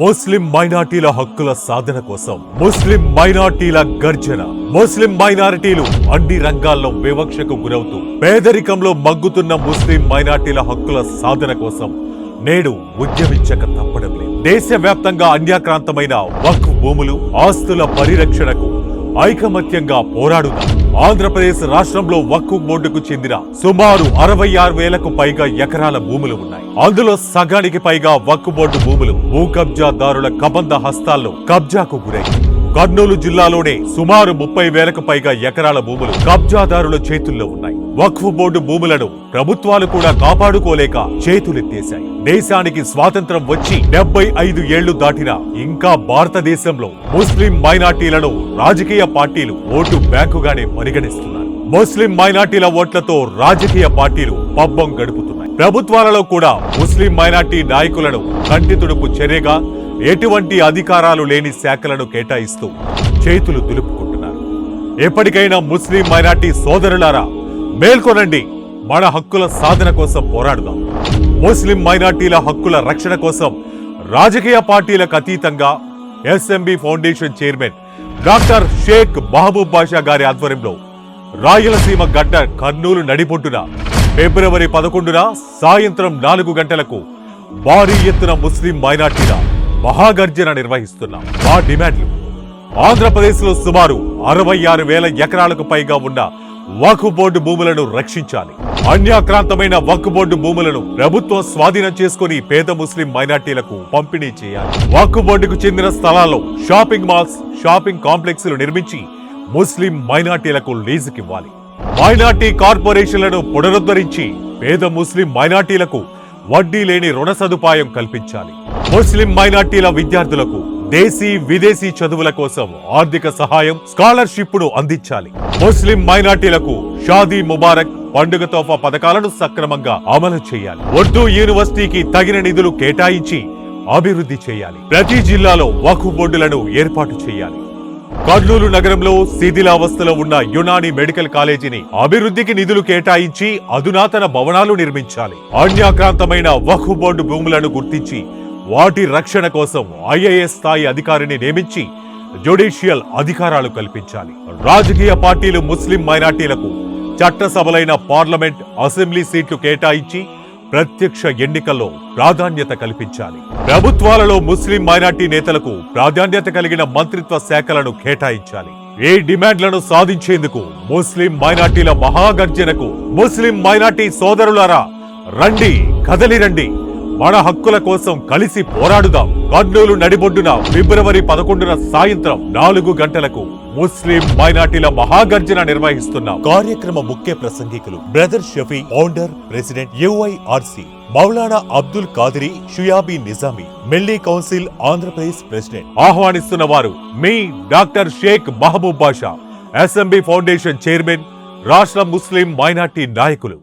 ముస్లిం మైనార్టీల హక్కుల సాధన కోసం ముస్లిం మైనార్టీల గర్జన ముస్లిం మైనారిటీలు అన్ని రంగాల్లో వివక్షకు గురవుతూ పేదరికంలో మగ్గుతున్న ముస్లిం మైనార్టీల హక్కుల సాధన కోసం నేడు ఉద్యమించక తప్పడం లేదు. దేశవ్యాప్తంగా అన్యాక్రాంతమైన వక్ భూములు ఆస్తుల పరిరక్షణకు ఐకమత్యంగా పోరాడుతాం. ఆంధ్రప్రదేశ్ రాష్ట్రంలో వక్కు బోర్డుకు చెందిన సుమారు అరవై ఆరు వేలకు పైగా ఎకరాల భూములు ఉన్నాయి. అందులో సగానికి పైగా వక్కు బోర్డు భూములు భూ కబ్జాదారుల కబంధ హస్తాల్లో కబ్జాకు గురై కర్నూలు జిల్లాలోనే సుమారు ముప్పై వేలకు పైగా ఎకరాల భూములు కబ్జాదారుల చేతుల్లో ఉన్నాయి. వక్ఫ్ బోర్డు భూములను ప్రభుత్వాలు కూడా కాపాడుకోలేక చేతులెత్తేశాయి. దేశానికి స్వాతంత్రం వచ్చి డెబ్బై ఐదు ఏళ్ళు దాటినా ఇంకా భారతదేశంలో ముస్లిం మైనార్టీలను రాజకీయ పార్టీలు ఓటు బ్యాంకుగానే పరిగణిస్తున్నారు. ముస్లిం మైనార్టీల ఓట్లతో రాజకీయ పార్టీలు పబ్బం గడుపుతున్నాయి. ప్రభుత్వాలలో కూడా ముస్లిం మైనార్టీ నాయకులను కంటి తుడుపు చర్యగా ఎటువంటి అధికారాలు లేని శాఖలను కేటాయిస్తూ చేతులు దులుపుకుంటున్నారు. ఎప్పటికైనా ముస్లిం మైనార్టీ సోదరులారా మేల్కొనండి. మన హక్కుల సాధన కోసం పోరాడుదాం. ముస్లిం మైనార్టీల హక్కుల రక్షణ కోసం రాజకీయ పార్టీలకు అతీతంగా SMB foundation chairman doctor Sheikh Mahaboob Basha గారి ఆధ్వర్యంలో రాయలసీమ గడ్డ కర్నూలు నడిపొడ్డున ఫిబ్రవరి పదకొండున సాయంత్రం నాలుగు గంటలకు భారీ ఎత్తున ముస్లిం మైనార్టీల మహాగర్జన నిర్వహిస్తున్నాం. మా డిమాండ్లు ఆంధ్రప్రదేశ్లో సుమారు అరవై ఆరు వేల ఎకరాలకు పైగా ఉన్న వక్ఫ్ బోర్డు భూములను రక్షించాలి. అన్యాక్రాంతమైన వక్ఫ్ బోర్డు భూములను ప్రభుత్వం స్వాధీనం చేసుకుని పేద ముస్లిం మైనార్టీలకు పంపిణీ చేయాలి. వక్ఫ్ బోర్డుకు చెందిన స్థలాల్లో షాపింగ్ మాల్స్ షాపింగ్ కాంప్లెక్స్లు నిర్మించి ముస్లిం మైనార్టీలకు లీజుకివ్వాలి. మైనార్టీ కార్పొరేషన్లను పునరుద్ధరించి పేద ముస్లిం మైనార్టీలకు వడ్డీ లేని రుణ సదుపాయం కల్పించాలి. ముస్లిం మైనార్టీల విద్యార్థులకు దేశీ విదేశీ చదువుల కోసం ఆర్థిక సహాయం స్కాలర్షిప్ను అందించాలి. ముస్లిం మైనార్టీలకు షాదీ ముబారక్ పండుగ తోఫా పథకాలను సక్రమంగా అమలు చేయాలి. ఉర్దూ యూనివర్సిటీకి తగిన నిధులు కేటాయించి అభివృద్ధి చేయాలి. ప్రతి జిల్లాలో వక్ఫ్ బోర్డులను ఏర్పాటు చేయాలి. కర్నూలు నగరంలో శిథిలావస్థలో ఉన్న యునాని మెడికల్ కాలేజీని అభివృద్ధికి నిధులు కేటాయించి అధునాతన భవనాలు నిర్మించాలి. అన్యాక్రాంతమైన వక్ఫ్ బోర్డు భూములను గుర్తించి వాటి రక్షణ కోసం ఐఏఎస్ స్థాయి అధికారిని నియమించి జ్యుడిషియల్ అధికారాలు కల్పించాలి. రాజకీయ పార్టీలు ముస్లిం మైనార్టీలకు చట్టసభలైన పార్లమెంట్ అసెంబ్లీ సీట్లు కేటాయించి ప్రత్యక్ష ఎన్నికల్లో ప్రాధాన్యత కల్పించాలి. ప్రభుత్వాలలో ముస్లిం మైనార్టీ నేతలకు ప్రాధాన్యత కలిగిన మంత్రిత్వ శాఖలను కేటాయించాలి. ఈ డిమాండ్లను సాధించేందుకు ముస్లిం మైనార్టీల మహాగర్జనకు ముస్లిం మైనార్టీ సోదరులారా రండి కదలి రండి మన హక్కుల కోసం కలిసి పోరాడుదాం. కర్నూలు నడిబొడ్డున ఫిబ్రవరి పదకొండున సాయంత్రం నాలుగు గంటలకు ముస్లిం మైనార్టీల మహాగర్జన నిర్వహిస్తున్న. కార్యక్రమ ముఖ్య ప్రసంగికులు brother Shafi founder president UIRC Maulana Abdul Qadiri Shuaibi Nizami Milli council Andhra Pradesh president. ఆహ్వానిస్తున్న వారు మీ doctor Sheikh Mahaboob Basha SMB foundation chairman రాష్ట్ర ముస్లిం మైనార్టీ నాయకులు.